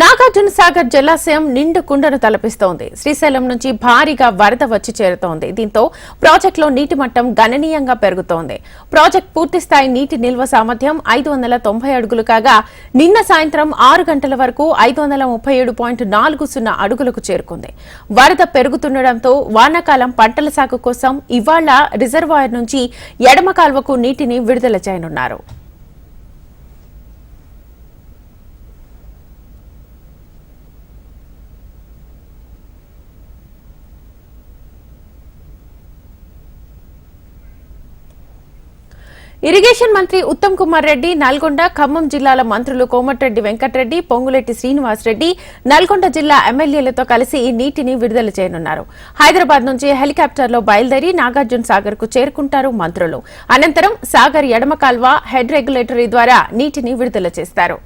నాగార్జున సాగర్ జలాశయం నిండు కుండను తలపిస్తోంది. శ్రీశైలం నుంచి భారీగా వరద వచ్చి చేరుతోంది. దీంతో ప్రాజెక్టులో నీటి మట్టం గణనీయంగా పెరుగుతోంది. ప్రాజెక్ట్ పూర్తిస్థాయి నీటి నిల్వ సామర్థ్యం ఐదు వందల తొంభై అడుగులు కాగా నిన్న సాయంత్రం ఆరు గంటల వరకు ఐదు వందల ముప్పై ఏడు పాయింట్ నాలుగు సున్నా అడుగులకు చేరుకుంది. వరద పెరుగుతుండటంతో వానాకాలం పంటల సాగు కోసం ఇవాళ రిజర్వాయర్ నుంచి ఎడమ కాల్వకు నీటిని విడుదల చేయనున్నారు. ఇరిగేషన్ మంత్రి ఉత్తమ్ కుమార్ రెడ్డి నల్గొండ ఖమ్మం జిల్లాల మంత్రులు కోమటిరెడ్డి వెంకటరెడ్డి పొంగులెట్టి శ్రీనివాసరెడ్డి నల్గొండ జిల్లా ఎమ్మెల్యేలతో కలిసి ఈ నీటిని విడుదల చేయనున్నారు. హైదరాబాద్ నుంచి హెలికాప్టర్లో బయలుదేరి నాగార్జున సాగర్కు చేరుకుంటారు మంత్రులు. అనంతరం సాగర్ ఎడమ కాల్వ హెడ్ రెగ్యులేటరీ ద్వారా నీటిని విడుదల చేస్తారు.